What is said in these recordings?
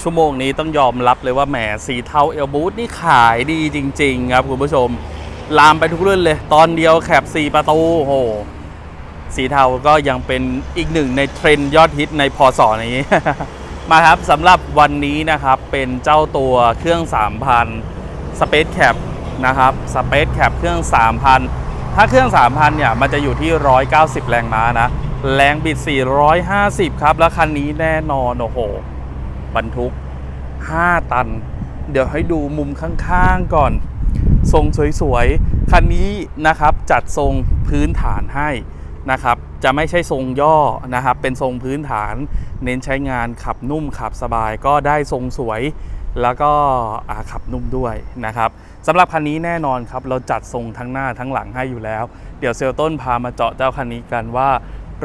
ชั่วโมงนี้ต้องยอมรับเลยว่าแหมสีเทาเอลบูทนี่ขายดีจริง ๆ ครับคุณผู้ชม ลามไปทุกรุ่นเลย ตอนเดียวแคบ4ประตูโอ้โหสีเทาก็ยังเป็นอีกหนึ่งในเทรนด์ยอดฮิตในพศนี้ มาครับสำหรับวันนี้นะครับเป็นเจ้าตัวเครื่อง 3,000 Space Cap นะครับ Space Cap เครื่อง 3,000 ถ้าเครื่อง 3,000 เนี่ย มันจะอยู่ที่ 190 แรงม้านะ แรงบิด 450 ครับ แล้วคันนี้แน่นอน โอ้โห บรรทุก 5 ตัน เดี๋ยวให้ดูมุมข้างๆก่อน ทรงสวยๆ คันนี้นะครับจัดทรงพื้นฐานให้นะครับ จะไม่ใช่ทรงย่อนะครับ เป็นทรงพื้นฐาน เน้นใช้งานขับนุ่มขับสบายก็ได้ทรงสวยแล้วก็ขับนุ่มด้วยนะครับสำหรับคันนี้แน่นอนครับ เราจัดทรงทั้งหน้าทั้งหลังให้อยู่แล้ว เดี๋ยวเซลต้นพามาเจาะเจ้าคันนี้กันว่า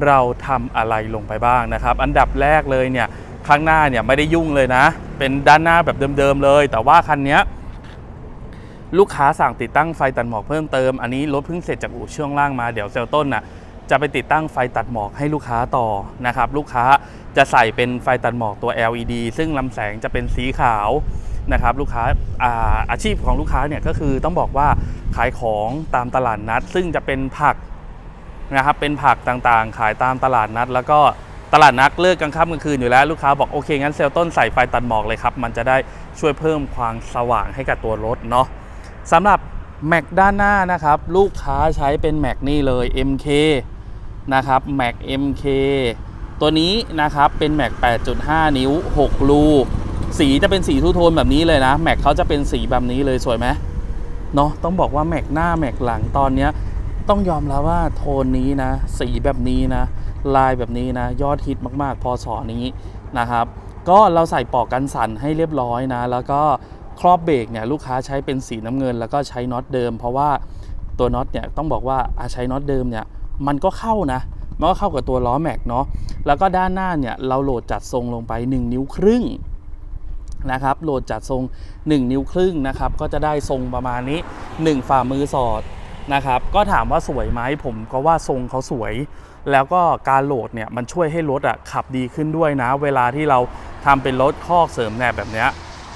เราทำอะไรลงไปบ้างนะครับ อันดับแรกเลยเนี่ย ข้างหน้าเนี่ยไม่ได้ยุ่งเลยนะ เป็นด้านหน้าแบบเดิมๆเลย แต่ว่าคันนี้ลูกค้าสั่งติดตั้งไฟตัดหมอกเพิ่มเติม อันนี้รถเพิ่งเสร็จจากอู่ช่วงล่างมาเดี๋ยวเซลต้นน่ะจะไปติดตั้งไฟตัดหมอกให้ลูกค้าต่อนะครับ ลูกค้าจะใส่เป็นไฟตัดหมอกตัว LED ซึ่งลำแสงจะเป็นสีขาวนะครับลูกค้าอาอาชีพของลูกค้าเนี่ยก็คือต้องบอกว่าขายของตามตลาดนัด ซึ่งจะเป็นผักนะครับเป็นผักต่างๆ ขายตามตลาดนัด แล้วก็ ตลาดนัดเลิกกลางค่ำกลางคืนอยู่แล้วลูกค้าบอกโอเคงั้นเซลต้นใส่ไฟตัดหมอกเลยครับ มันจะได้ช่วยเพิ่มความสว่างให้กับตัวรถเนาะสำหรับแม็กด้านหน้านะครับ ลูกค้าใช้เป็นแม็กนี่เลย MK นะครับแม็ก MK ตัวนี้นะครับเป็นแม็ก8.5 นิ้ว 6 รู สีจะเป็นสีทูโทนแบบนี้เลยนะแม็กเขาจะเป็นสีแบบนี้เลยสวยไหมเนาะต้องบอกว่าแม็กหน้าแม็กหลังตอนเนี้ยต้องยอมรับว่าโทนนี้นะ สีแบบนี้นะ ลายแบบนี้นะ ยอดฮิตมากๆ พอสอนี้นะครับ ก็เราใส่ปอกกันสั่นให้เรียบร้อยนะ แล้วก็ครอบเบรกเนี่ยลูกค้าใช้เป็นสีน้ำเงิน แล้วก็ใช้น็อตเดิม เพราะว่าตัวน็อตเนี่ยต้องบอกว่าอาใช้น็อตเดิมเนี่ยมันก็เข้านะมันก็เข้ากับตัวล้อแม็กเนาะแล้วก็ด้านหน้าเนี่ยเราโหลดจัดทรงลงไป 1 นิ้วครึ่งนะครับโหลดจัดทรง 1 นิ้วครึ่งนะครับก็จะได้ทรงประมาณนี้ 1 ฝ่ามือสอด นะครับก็ถามว่าสวยไหมผมก็ว่าทรงเขาสวย แล้วก็การโหลดเนี่ยมันช่วยให้รถอะขับดีขึ้นด้วยนะ เวลาที่เราทำเป็นรถคอกเสริมแหนบแบบเนี้ย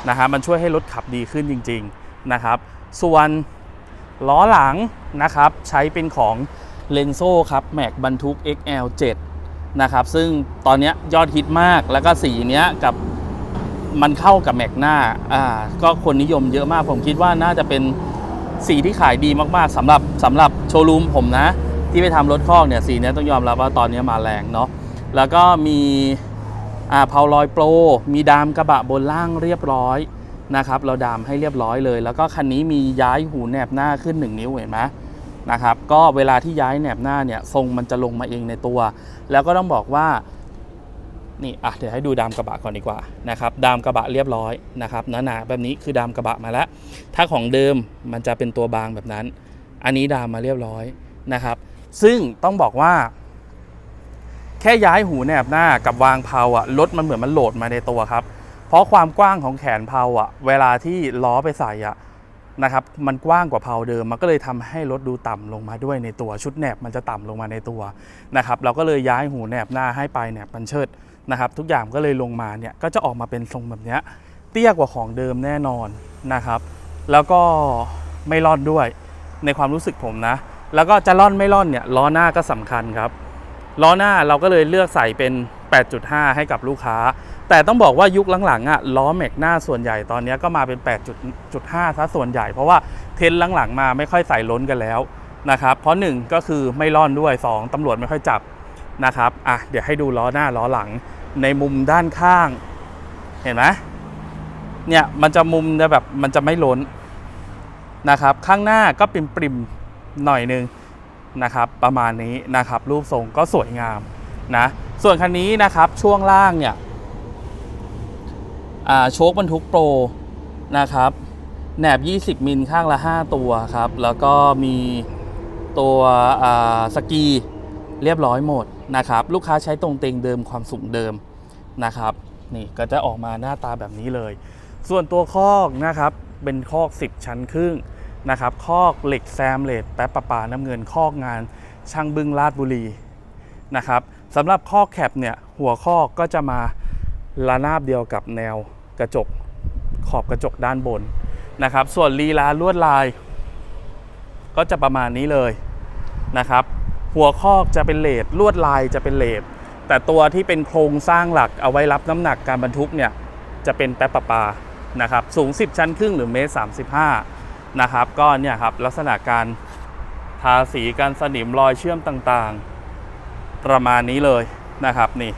นะฮะมันช่วยให้รถขับดีขึ้นจริงๆนะครับส่วนล้อหลังนะครับใช้เป็นของเลนโซ่ครับแม็กบรรทุก XL7 นะครับซึ่งตอนเนี้ยยอดฮิตมากแล้วก็สีเนี้ยกับมันเข้ากับแม็กหน้าอ่าก็คนนิยมเยอะมากผมคิดว่าน่าจะเป็น สีที่ขายดีมากๆสำหรับสำหรับโชว์รูมผมนะ ที่ไปทำรถคอกเนี่ยสีนี้ต้องยอมรับว่าตอนนี้มาแรงเนาะแล้วก็มีอ่าเพาลอยโปรมีดามกระบะบนล่างเรียบร้อยนะครับ เราดามให้เรียบร้อยเลย แล้วก็คันนี้มีย้ายหูแหนบหน้าขึ้น 1 นิ้วเห็นไหมนะครับก็เวลาที่ย้ายแหนบหน้าเนี่ยทรงมันจะลงมาเองในตัว แล้วก็ต้องบอกว่า นี่อะเดี๋ยวให้ดูดามกระบะก่อนดีกว่านะครับดามกระบะเรียบร้อยนะครับหนาๆแบบนี้คือดามกระบะมาแล้ว ถ้าของเดิมมันจะเป็นตัวบางแบบนั้น อันนี้ดามมาเรียบร้อยนะครับ ซึ่งต้องบอกว่า แค่ย้ายหูแหนบหน้ากับวางเพลาอะรถมันเหมือนมันโหลดมาในตัวครับ เพราะความกว้างของแขนเพลาอะเวลาที่ล้อไปใส่อะ นะครับมันกว้างกว่าเพาเดิม มันก็เลยทำให้รถดูต่ำลงมาด้วยในตัวชุดแหนบมันจะต่ำลงมาในตัวนะครับเราก็เลยย้ายหูแหนบหน้าให้ไปแหนบมันเชิดนะครับ ทุกอย่างก็เลยลงมาเนี่ยก็จะออกมาเป็นทรงแบบเนี้ยเตี้ยกว่าของเดิมแน่นอนนะครับ แล้วก็ไม่รอดด้วยในความรู้สึกผมนะ แล้วก็จะล่อนไม่ล่อนเนี่ยล้อหน้าก็สำคัญครับล้อหน้าเราก็เลยเลือกใส่เป็น 8.5 ให้กับลูกค้า แต่ต้องบอกว่ายุคหลังๆอะล้อแม็กหน้าส่วนใหญ่ตอนนี้ก็มาเป็น 8.5ซะส่วนใหญ่ เพราะว่าเทนหลังๆมาไม่ค่อยใส่ล้นกันแล้วนะครับเพราะ 1 ก็คือไม่ล่อนด้วย 2ตำรวจไม่ค่อยจับนะครับอะเดี๋ยวให้ดูล้อหน้าล้อหลังในมุมด้านข้าง เห็นไหมเนี่ยมันจะมุมจะแบบมันจะไม่ล้นนะครับ ข้างหน้าก็ปริมหน่อยนึงนะครับประมาณนี้นะครับรูปทรงก็สวยงามนะส่วนคันนี้นะครับช่วงล่างเนี่ย โชคบรรทุกโปรนะครับแหนบ 20 มิลข้างละ 5 ตัวครับ แล้วก็มีตัวสกีเรียบร้อยหมดนะครับ ลูกค้าใช้ตรงเต็งเดิมความสูงเดิมนะครับ นี่ก็จะออกมาหน้าตาแบบนี้เลย ส่วนตัวคอกนะครับ เป็นคอก 10 ชั้นครึ่งนะครับ คอกเหล็กแซมเลดแป๊บปะปาน้ำเงินคอกงานช่างบึงลาดบุรีนะครับสำหรับคอกแคปเนี่ยหัวคอกก็จะมาระนาบเดียวกับแนว กระจกขอบกระจกด้านบนนะครับ ส่วนลีลาลวดลาย ก็จะประมาณนี้เลยนะครับ หัวคอกจะเป็นเลดลวดลายจะเป็นเลดแต่ตัวที่เป็นโครงสร้างหลักเอาไว้รับน้ำหนักการบรรทุกเนี่ยจะเป็นแป๊บปะปานะครับสูง 10 ชั้นครึ่งหรือเมตร35นะครับก็เนี่ยครับลักษณะการทาสีการสนิมรอยเชื่อมต่างๆ ประมาณนี้เลยนะครับนี่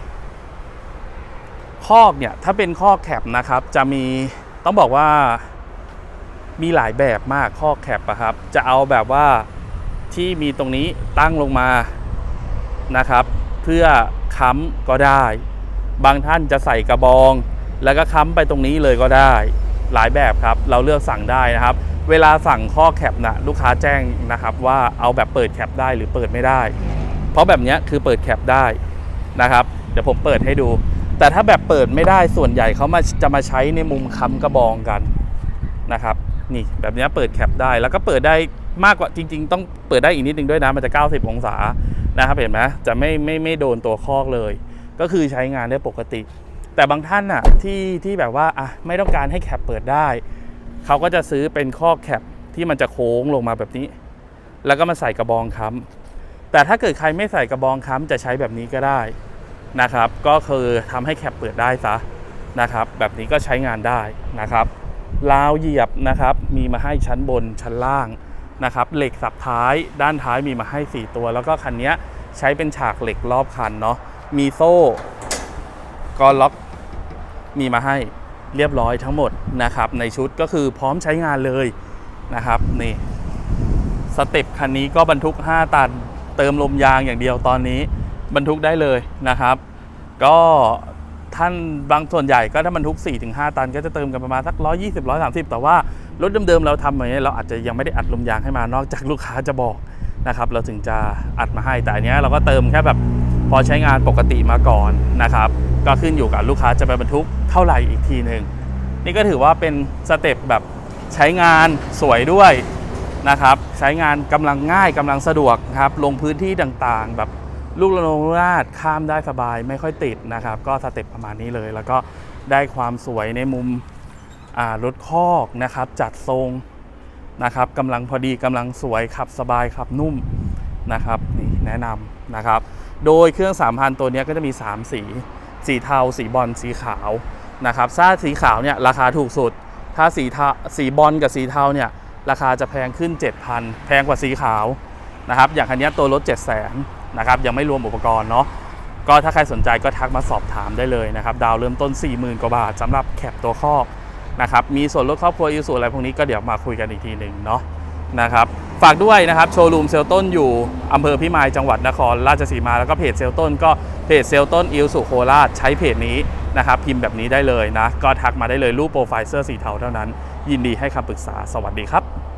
คอกเนี่ยถ้าเป็นคอกแคปนะครับ จะมีต้องบอกว่ามีหลายแบบมากคอกแคปอะครับ จะเอาแบบว่าที่มีตรงนี้ตั้งลงมานะครับ เพื่อค้ำก็ได้ บางท่านจะใส่กระบอง แล้วก็ค้ำไปตรงนี้เลยก็ได้ หลายแบบครับ เราเลือกสั่งได้นะครับ เวลาสั่งข้อแคปนะลูกค้าแจ้งนะครับ ว่าเอาแบบเปิดแคปได้หรือเปิดไม่ได้ เพราะแบบนี้คือเปิดแคปได้นะครับ เดี๋ยวผมเปิดให้ดู แต่ถ้าแบบเปิดไม่ได้ส่วนใหญ่เขามาจะมาใช้ในมุมค้ำกระบองกันนะครับ นี่แบบนี้เปิดแคปได้แล้วก็เปิดได้มากกว่าจริง ๆ ต้องเปิดได้อีกนิดนึงด้วยนะมันจะ 90 องศานะครับเห็นไหมจะไม่ไม่ไม่โดนตัวคอกเลย ก็คือใช้งานได้ปกติ แต่บางท่านน่ะที่ที่แบบว่าอะไม่ต้องการให้แคปเปิดได้เขาก็จะซื้อเป็นข้อแคปที่มันจะโค้งลงมาแบบนี้ แล้วก็มาใส่กระบองค้ำแต่ถ้าเกิดใครไม่ใส่กระบองค้ำจะใช้แบบนี้ก็ได้ นะครับ ก็คือทำให้แคปเปิดได้ซะนะครับ แบบนี้ก็ใช้งานได้นะครับราวเหยียบนะครับ มีมาให้ชั้นบนชั้นล่างนะครับ เหล็กสับท้ายด้านท้ายมีมาให้ 4 ตัว แล้วก็คันนี้ใช้เป็นฉากเหล็กรอบคันเนาะมีโซ่กอล็อกมีมาให้เรียบร้อยทั้งหมดนะครับ ในชุดก็คือพร้อมใช้งานเลยนะครับนี่สเต็ปคันนี้ก็บรรทุก 5 ตัน เติมลมยางอย่างเดียวตอนนี้ บรรทุกได้เลยนะครับ ก็ท่านบางส่วนใหญ่ก็ถ้าบรรทุก 4-5 ตัน ก็จะเติมกันประมาณสัก 120 130 แต่ว่ารถเดิมๆเราทำอย่างนี้ยเราอาจจะยังไม่ได้อัดลมยางให้มานอกจากลูกค้าจะบอกนะครับ เราถึงจะอัดมาให้แต่อันเนี้ยเราก็เติมแค่แบบพอใช้งานปกติมาก่อนนะครับ ก็ขึ้นอยู่กับลูกค้าจะไปบรรทุกเท่าไหร่อีกทีหนึ่งนี่ก็ถือว่าเป็นสเต็ปแบบใช้งานสวยด้วยนะครับ ใช้งานกำลังง่ายกำลังสะดวกครับลงพื้นที่ต่างๆ แบบ ลูกระนงราดข้ามได้สบายไม่ค่อยติดนะครับ ก็สเต็ปประมาณนี้เลย แล้วก็ได้ความสวยในมุมรถคอกนะครับ จัดทรงนะครับกำลังพอดีกำลังสวยขับสบายขับนุ่มนะครับนี่แนะนำนะครับ โดยเครื่อง3,000ตัวนี้ก็จะมี 3 สี สีเทา สีบอลสีขาวนะครับถ้าสีขาวเนี่ยราคาถูกสุด ถ้าสีเทาสีบอลกับสีเทาเนี่ยราคาจะแพงขึ้น 7,000 แพงกว่าสีขาวนะครับ อย่างคันนี้ตัวรถ7 0 0 0 0 นะครับยังไม่รวมอุปกรณ์เนาะก็ถ้าใครสนใจก็ทักมาสอบถามได้เลยนะครับ ดาวเริ่มต้น 40,000 กว่าบาทสำหรับแคปตัวครอบนะครับมีส่วนลดครอบครัวยูสุอะไรพวกนี้ก็เดี๋ยวมาคุยกันอีกทีหนึ่งเนาะนะครับฝากด้วยนะครับโชว์รูมเซลต้นอยู่อำเภอพิมายจังหวัดนครราชสีมาแล้วก็เพจเซลต้นก็เพจเซลต้นอิลสุโคราชใช้เพจนี้นะครับพิมพ์แบบนี้ได้เลยนะ ก็ทักมาได้เลยรูปโปรไฟล์เสื้อสีเทาเท่านั้น ยินดีให้คำปรึกษาสวัสดีครับ